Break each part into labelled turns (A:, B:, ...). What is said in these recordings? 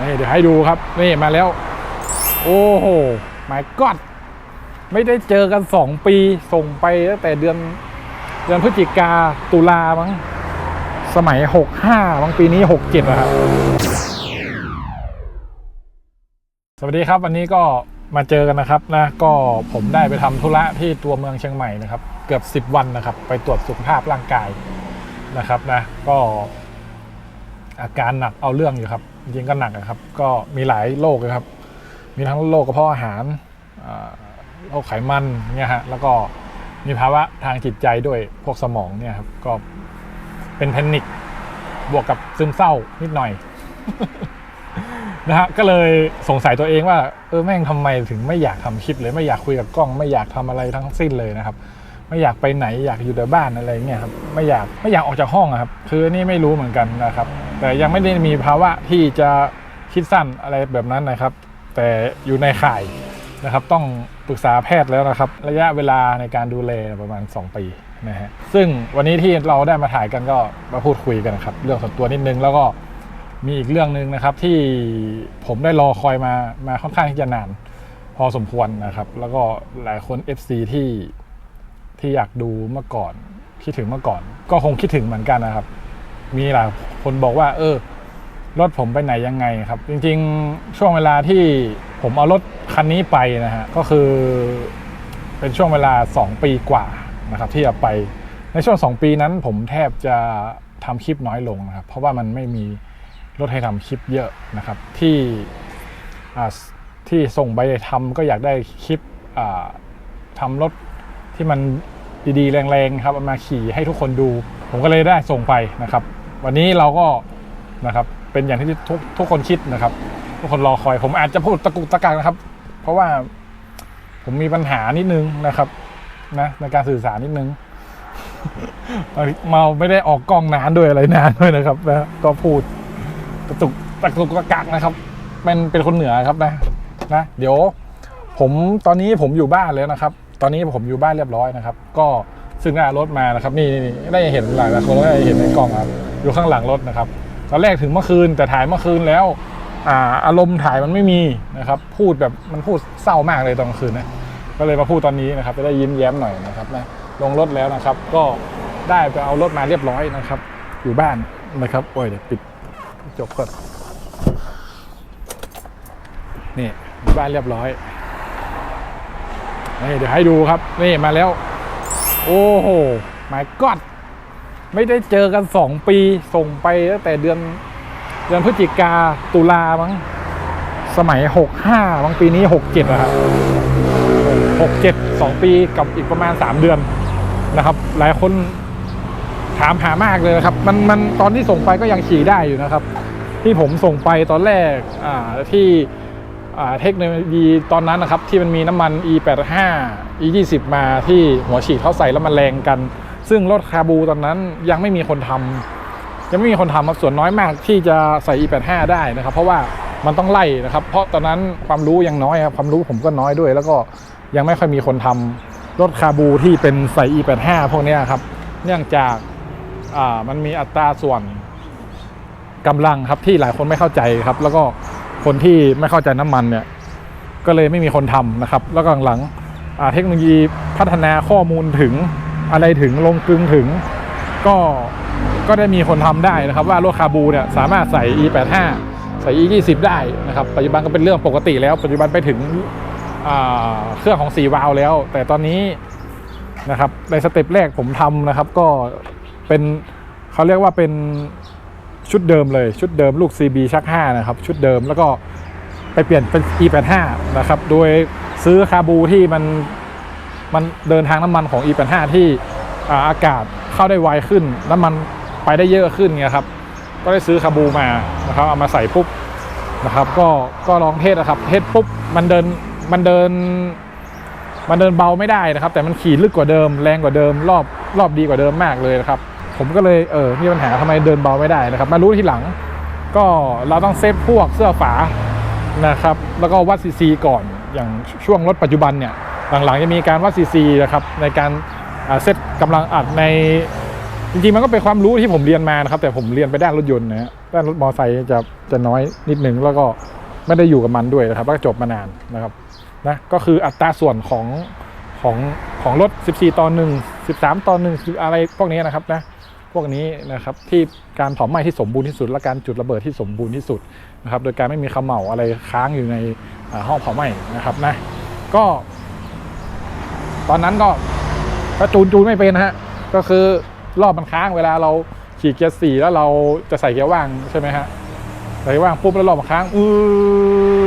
A: นี่เดี๋ยวให้ดูครับ นี่มาแล้ว โอ้โห my god ไม่ได้เจอกัน 2 ปีส่งไปตั้งแต่เดือนเดือนพฤศจิกาตุลามั้งสมัย 65บางปีนี้ 67นะครับ สวัสดีครับวันนี้ก็มาเจอกันนะครับนะก็ผมได้ไปทำธุระที่ตัวเมืองเชียงใหม่นะครับ เกือบ 10 วันนะครับ ไปตรวจสุขภาพร่างกายนะครับนะ ก็อาการหนักเอาเรื่องอยู่ครับ จริงก็หนักนะครับ ก็มีหลายโรคเลยครับ มีทั้งโรคกระเพาะอาหารโรคไขมันเนี่ยฮะแล้วก็มีภาวะทางจิตใจด้วยพวกสมองเนี่ยครับ ก็เป็นแพนิคบวกกับซึมเศร้านิดหน่อยนะฮะก็เลยสงสัยตัวเองว่าเออแม่งทำไมถึงไม่อยากทำคลิปเลยไม่อยากคุยกับกล้อง ไม่อยากทำอะไรทั้งสิ้นเลยนะครับไม่อยากไปไหนอยากอยู่แต่บ้านอะไรเงี้ยครับไม่อยากไม่อยากออกจากห้องครับ คือนี่ไม่รู้เหมือนกันนะครับ แต่ยังไม่ได้มีภาวะที่จะคิดสั้นอะไรแบบนั้นนะครับ แต่อยู่ในข่ายนะครับ ต้องปรึกษาแพทย์แล้วนะครับ ระยะเวลาในการดูแลประมาณ 2 ปีนะฮะซึ่งวันนี้ที่เราได้มาถ่ายกันก็มาพูดคุยกันนะครับ เรื่องส่วนตัวนิดนึงแล้วก็มีอีกเรื่องหนึ่งนะครับที่ผมได้รอคอยมามาค่อนข้างที่จะนานพอสมควรนะครับ แล้วก็หลายคน FC ที่ที่อยากดูเมื่อก่อนคิดถึงเมื่อก่อน ก็คงคิดถึงเหมือนกันนะครับ มีหลายคนบอกว่า เออรถผมไปไหนยังไงครับ จริงๆ ช่วงเวลาที่ผมเอารถคันนี้ไปนะฮะก็คือเป็นช่วงเวลา 2 ปีกว่านะครับ ที่เอาไปในช่วง 2 ปีนั้น ผมแทบจะทำคลิปน้อยลงนะครับ เพราะว่ามันไม่มีรถให้ทำคลิปเยอะนะครับ ที่ที่ส่งไปทำก็อยากได้คลิปอ่าทำรถที่มันดีๆ แรงๆครับเอามาขี่ให้ทุกคนดู ผมก็เลยได้ส่งไปนะครับ วันนี้เราก็นะครับเป็นอย่างที่ทุกทุกคนคิดนะครับ ทุกคนรอคอยผมอาจจะพูดตะกุกตะกักนะครับ เพราะว่าผมมีปัญหานิดนึงนะครับนะในการสื่อสารนิดนึงเมาไม่ได้ออกกล้องนานด้วยอะไรนานด้วยนะครับนะก็พูดตะตุกตะกุกตะกักนะครับเป็นเป็นคนเหนือครับนะนะ เดี๋ยว ผมตอนนี้ผมอยู่บ้านแล้วนะครับ ตอนนี้ผมอยู่บ้านเรียบร้อยนะครับ ก็ ซึ่งหน้ารถมานะครับนี่ได้เห็นหลายหลายคนได้เห็นในกล้องครับอยู่ข้างหลังรถนะครับตอนแรกถึงเมื่อคืนแต่ถ่ายเมื่อคืนแล้วอ่าอารมณ์ถ่ายมันไม่มีนะครับพูดแบบมันพูดเศร้ามากเลยตอนกลางคืนนะก็เลยมาพูดตอนนี้นะครับจะได้ยิ้มแย้มหน่อยนะครับนะลงรถแล้วนะครับก็ได้ไปเอารถมาเรียบร้อยนะครับ อยู่บ้านนะครับโอ้ยเดี๋ยวปิดจบก่อนนี่อยู่บ้านเรียบร้อยนี่เดี๋ยวให้ดูครับนี่มาแล้ว โอ้โห my god ไม่ได้เจอกัน 2 ปีส่งไปตั้งแต่เดือนเดือนพฤศจิกาตุลามั้งสมัย 65บางปีนี้ 67นะครับ67 2 ปีกับอีกประมาณ 3 เดือนนะครับ หลายคนถามหามากเลยนะครับ มันมันตอนที่ส่งไปก็ยังขี่ได้อยู่นะครับ ที่ผมส่งไปตอนแรกอ่าที่ เทคโนโลยีตอนนั้นนะครับที่มันมีน้ำมัน E85 E20 มาที่หัวฉีดเขาใส่แล้วมันแรงกัน ซึ่งรถคาบูตอนนั้นยังไม่มีคนทำยังไม่มีคนทำครับส่วนน้อยมากที่จะใส่ E85 ได้นะครับ เพราะว่ามันต้องไล่นะครับ เพราะตอนนั้นความรู้ยังน้อยครับความรู้ผมก็น้อยด้วย แล้วก็ยังไม่ค่อยมีคนทำรถคาบูที่เป็นใส่ E85 พวกนี้ครับเนื่องจากมันมีอัตราส่วนกำลังครับที่หลายคนไม่เข้าใจครับ แล้วก็ คนที่ไม่เข้าใจน้ำมันเนี่ยก็เลยไม่มีคนทำนะครับ แล้วก็หลังเทคโนโลยีพัฒนาข้อมูลถึงอะไรถึงลงกลึงถึง ก็ก็ได้มีคนทำได้นะครับ ว่ารถคาบูเนี่ยสามารถใส่ E85 ใส่ E20 ได้นะครับปัจจุบันก็เป็นเรื่องปกติแล้ว ปัจจุบันไปถึงเครื่องของ 4 วาล์วแล้ว แต่ตอนนี้นะครับในสเต็ปแรกผมทำนะครับ ก็เป็นเขาเรียกว่าเป็น ชุดเดิมเลยชุดเดิมลูก CB ชัก5นะครับชุดเดิมแล้วก็ไปเปลี่ยนเป็น E85 นะครับโดยซื้อคาบูที่มันมันเดินทางน้ำมันของ E85 ที่อาอากาศเข้าได้ไวขึ้น น้ำมันไปได้เยอะขึ้นไงครับก็ได้ซื้อคาบูมานะครับเอามาใส่ปุ๊บนะครับก็ก็ลองเทสนะครับเทสปุ๊บมันเดินมันเดิน มันเดินเบาไม่ได้นะครับ แต่มันขี่ลึกกว่าเดิม แรงกว่าเดิม รอบรอบดีกว่าเดิมมากเลยนะครับ ผมก็เลยเออมีปัญหาทำไมเดินเบาไม่ได้นะครับ มารู้ทีหลัง ก็เราต้องเซฟพวกเสื้อฝานะครับ แล้วก็วัดซีซีก่อนอย่างช่วงรถปัจจุบันเนี่ยหลังๆจะมีการวัดซีซีนะครับในการเซตกำลังอัดในจริงๆมันก็เป็นความรู้ที่ผมเรียนมานะครับ แต่ผมเรียนไปด้านรถยนต์นะฮะด้านรถมอเตอร์ไซค์จะจะน้อยนิดนึงแล้วก็ไม่ได้อยู่กับมันด้วยนะครับก็จบมานานนะครับนะก็คืออัตราส่วนของของของรถ 14 ต่อ1 13 ต่อ1อะไรพวกนี้นะครับนะ พวกนี้นะครับที่การเผาไหม้ที่สมบูรณ์ที่สุด และการจุดระเบิดที่สมบูรณ์ที่สุดนะครับโดยการไม่มีเขม่าอะไรค้างอยู่ในห้องเผาไหม้นะครับนะก็ ตอนนั้นก็ก็จูนจูนไม่เป็นนะฮะก็คือรอบมันค้างเวลาเราขี่เกียร์สี่แล้วเราจะใส่เกียร์ว่างใช่ไหมฮะใส่เกียร์ว่างปุ๊บแล้วรอบมันค้างอื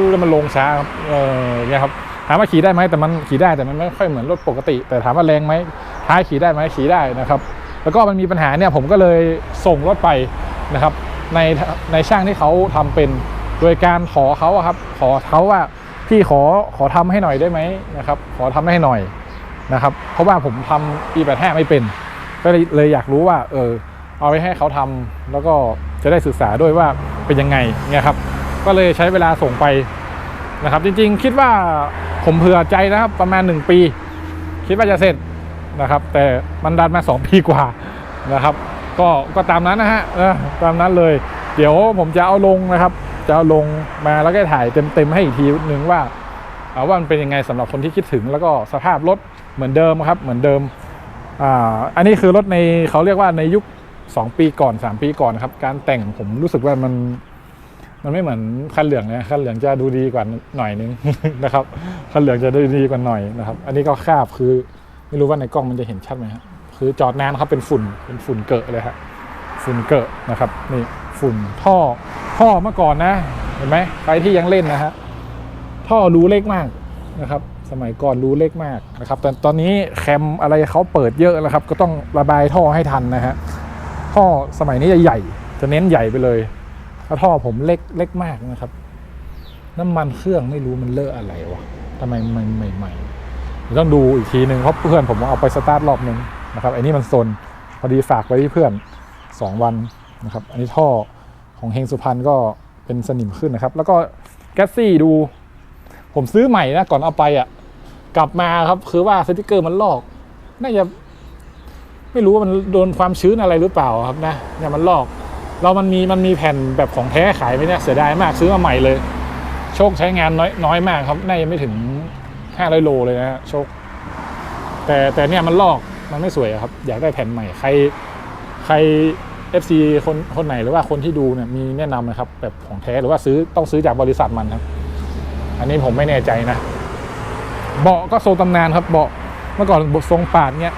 A: อแล้วมันลงช้าครับเออเนี่ยครับถามว่าขี่ได้ไหมแต่มันขี่ได้แต่มันไม่ค่อยเหมือนรถปกติ แต่ถามว่าแรงไหมท้ายขี่ได้ไหมขี่ได้นะครับ แล้วก็มันมีปัญหาเนี่ยผมก็เลยส่งรถไปนะครับในในช่างที่เขาทำเป็นโดยการขอเขาครับ ขอเขาว่าพี่ขอขอทำให้หน่อยได้ไหมนะครับ ขอทำให้หน่อยนะครับ เพราะว่าผมทำ e85 ไม่เป็น ก็เลยเลยอยากรู้ว่า เออ เอาไปให้เขาทำแล้วก็จะได้ศึกษาด้วยว่าเป็นยังไงเนี่ยครับ ก็เลยใช้เวลาส่งไปนะครับ จริงๆ คิดว่าผมเผื่อใจนะครับ ประมาณ 1 ปี คิดว่าจะเสร็จ นะครับ แต่มันดันมา 2 ปีกว่านะครับ ก็ก็ตามนั้นนะฮะตามนั้นเลย เดี๋ยวผมจะเอาลงนะครับ จะเอาลงมาแล้วก็ถ่ายเต็มๆให้อีกทีหนึ่งว่าว่ามันเป็นยังไงสำหรับคนที่คิดถึงแล้วก็สภาพรถเหมือนเดิมครับ เหมือนเดิมอ่าอันนี้คือรถในเขาเรียกว่าในยุค 2 ปีก่อน 3 ปีก่อนครับการแต่งผมรู้สึกว่ามันมันไม่เหมือนคันเหลืองนะคันเหลืองจะดูดีกว่าหน่อยนึงนะครับคันเหลืองจะดูดีกว่าหน่อยนะครับ อันนี้ก็คาบคือ ไม่รู้ว่าในกล้องมันจะเห็นชัดไหมครับคือจอดนานครับเป็นฝุ่นเป็นฝุ่นเกอะเลยครับฝุ่นเกอะนะครับนี่ฝุ่นท่อท่อเมื่อก่อนนะเห็นไหมใครที่ยังเล่นนะฮะท่อรูเล็กมากนะครับ สมัยก่อนรู้เล็กมากนะครับแต่ตอนนี้แคมอะไรเขาเปิดเยอะแล้วครับ ก็ต้องระบายท่อให้ทันนะฮะท่อสมัยนี้จะใหญ่ จะเน้นใหญ่ไปเลยถ้าท่อผมเล็กเล็กมากนะครับ น้ำมันเครื่องไม่รู้มันเลอะอะไรวะทำไมใหม่ๆเดี๋ยว ต้องดูอีกทีหนึ่งเพราะเพื่อนผมเอาไปสตาร์ทรอบหนึ่งนะครับไอ้นี่มันโซนพอดีฝากไว้ที่เพื่อนสองวันนะครับอันนี้ท่อของเฮงสุพรรณก็เป็นสนิมขึ้นนะครับ แล้วก็แก๊สซี่ดู ผมซื้อใหม่นะก่อนเอาไปอะกลับมาครับคือว่าสติกเกอร์มันลอก น่าจะไม่รู้ว่ามันโดนความชื้นอะไรหรือเปล่าครับนะเนี่ยมันลอก เรามันมีมันมีแผ่นแบบของแท้ขายไหมเนี่ยเสียดายมากซื้อมาใหม่เลย โชคใช้งานน้อยน้อยมากครับน่าจะไม่ถึง ห้าร้อยโลเลยนะฮะโชคแต่แต่เนี่ยมันลอกมันไม่สวยครับ อยากได้แผ่นใหม่ใครใคร FC คนคนไหนหรือว่าคนที่ดูเนี่ยมีแนะนำนะครับ แบบของแท้หรือว่าซื้อต้องซื้อจากบริษัทมันครับ อันนี้ผมไม่แน่ใจนะ เบาะก็ทรงตำนานครับ เบาะเมื่อก่อนทรงปาดเนี่ย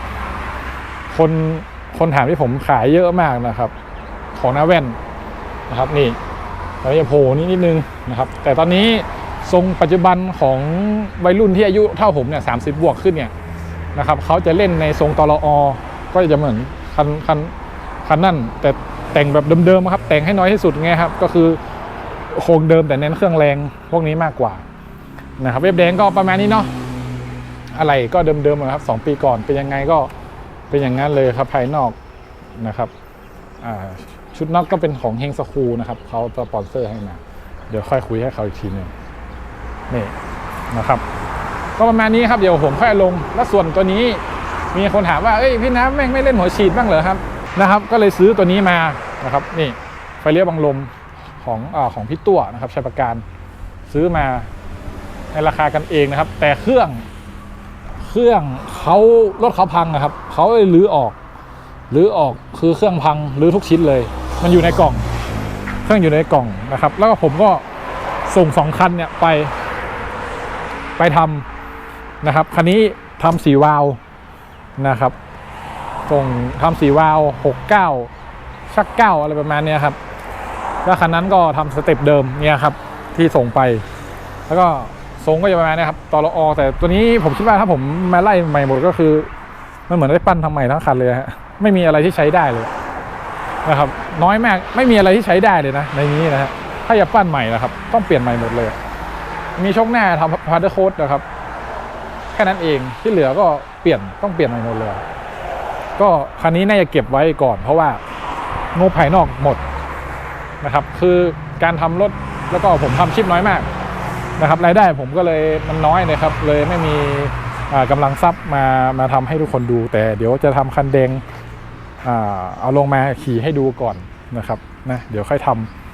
A: คนคนถามที่ผมขายเยอะมากนะครับ ของหน้าแว่นนะครับ นี่แล้วจะโผล่นี่นิดนึงนะครับ แต่ตอนนี้ ทรงปัจจุบันของวัยรุ่นที่อายุเท่าผมเนี่ยสามสิบบวกขึ้นเนี่ยนะครับเขาจะเล่นในทรงตลอก็จะเหมือนคันคันคันนั่นแต่แต่งแบบเดิมๆครับ แต่งให้น้อยที่สุดไงครับ ก็คือโครงเดิมแต่เน้นเครื่องแรงพวกนี้มากกว่านะครับเว็บแดงก็ประมาณนี้เนาะอะไรก็เดิมๆนะครับสองปีก่อนเป็นยังไงก็เป็นอย่างนั้นเลยครับภายนอกนะครับชุดน็อกก็เป็นของเฮงสคูนะครับเขาสปอนเซอร์ให้มา เดี๋ยวค่อยคุยให้เขาอีกทีหนึง นี่นะครับ ก็ประมาณนี้ครับเดี๋ยวผมค่อยลง แล้วส่วนตัวนี้มีคนถามว่าเอ้ยพี่น้ำแม่งไม่เล่นหัวฉีดบ้างเหรอครับนะครับ ก็เลยซื้อตัวนี้มานะครับ นี่ไฟเลี้ยวบังลมของอาของพี่ตัวนะครับชัยประการซื้อมาในราคากันเองนะครับ แต่เครื่องเครื่องเขารถเขาพังนะครับเขาเลยรื้อออกรื้อออกคือเครื่องพังรื้อทุกชิ้นเลย มันอยู่ในกล่อง เครื่องอยู่ในกล่องนะครับ แล้วก็ผมก็ส่งสองคันเนี่ยไป ไปทำนะครับ คันนี้ทำสีวาล์วนะครับ ส่งทำสีวาล์วหกเก้าชักเก้าอะไรประมาณนี้ครับ แล้วคันนั้นก็ทำสเต็ปเดิมเนี่ยครับที่ส่งไป แล้วก็ทรงก็จะประมาณนี้ครับตอรอแต่ตัวนี้ผมคิดว่าถ้าผมมาไล่ใหม่หมดก็คือ มันเหมือนได้ปั้นทำใหม่ทั้งคันเลยฮะไม่มีอะไรที่ใช้ได้เลยนะครับ น้อยมากไม่มีอะไรที่ใช้ได้เลยนะ ในนี้นะฮะถ้าจะปั้นใหม่นะครับ ต้องเปลี่ยนใหม่หมดเลย มีชกหน้าทำพาร์เดอร์โค้ดนะครับ แค่นั้นเองที่เหลือก็เปลี่ยนต้องเปลี่ยนใหม่หมดเลย ก็คันนี้น่าจะเก็บไว้ก่อน เพราะว่างบภายนอกหมดนะครับ คือการทำรถแล้วก็ผมทำชิปน้อยมากนะครับรายได้ผมก็เลยมันน้อยนะครับ เลยไม่มีอ่ากำลังทรัพย์มามาทำให้ทุกคนดู แต่เดี๋ยวจะทำคันแดงเอาลงมาขี่ให้ดูก่อนนะครับนะเดี๋ยวค่อยท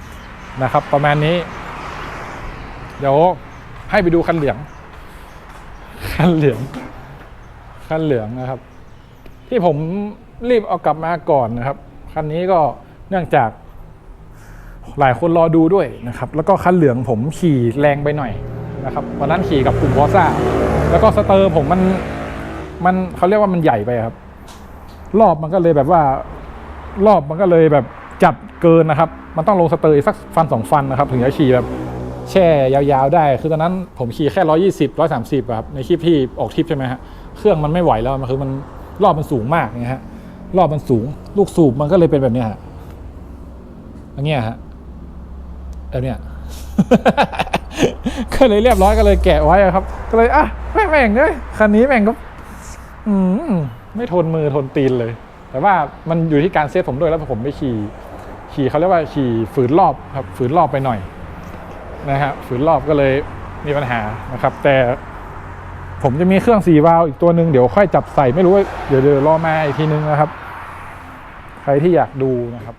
A: ำนะครับ ประมาณนี้ เดี๋ยว ให้ไปดูคันเหลือง คันเหลือง คันเหลืองนะครับ ที่ผมรีบเอากลับมาก่อนนะครับ คันนี้ก็เนื่องจากหลายคนรอดูด้วยนะครับ แล้วก็คันเหลืองผมขี่แรงไปหน่อยนะครับวันนั้นขี่กับกลุ่มวอซ่า แล้วก็สเตอร์ผมมันมันเขาเรียกว่ามันใหญ่ไปครับ รอบมันก็เลยแบบว่า รอบมันก็เลยแบบจับเกินนะครับ มันต้องลงสเตอร์อีกสักฟันสองฟันนะครับ ถึงจะขี่แบบ แช่ยาวๆได้ คือตอนนั้นผมขี่แค่ร้อยยี่สิบร้อยสามสิบครับในคลิปที่ออกทริปใช่ไหมฮะเครื่องมันไม่ไหวแล้วมันคือมันรอบมันสูงมากเนี่ยฮะรอบมันสูง ลูกสูบมันก็เลยเป็นแบบเนี้ยฮะอย่างเงี้ยฮะแบบเนี้ยก็เลยเรียบร้อยก็เลยแกะไว้ครับ ก็เลยอะแม่งแม่งเลยคันนี้แม่งก็อืมไม่ทนมือทนตีนเลย แต่ว่ามันอยู่ที่การเซตผมด้วยแล้วผมไปขี่ ขี่เขาเรียกว่าขี่ฝืนรอบครับฝืนรอบไปหน่อย นะฮะฝืนรอบก็เลยมีปัญหานะครับ แต่ผมจะมีเครื่องสี่วาล์วอีกตัวหนึ่งเดี๋ยวค่อยจับใส่ไม่รู้ว่าเดี๋ยวเดี๋ยวรอมาอีกทีนึงนะครับ ใครที่อยากดูนะครับ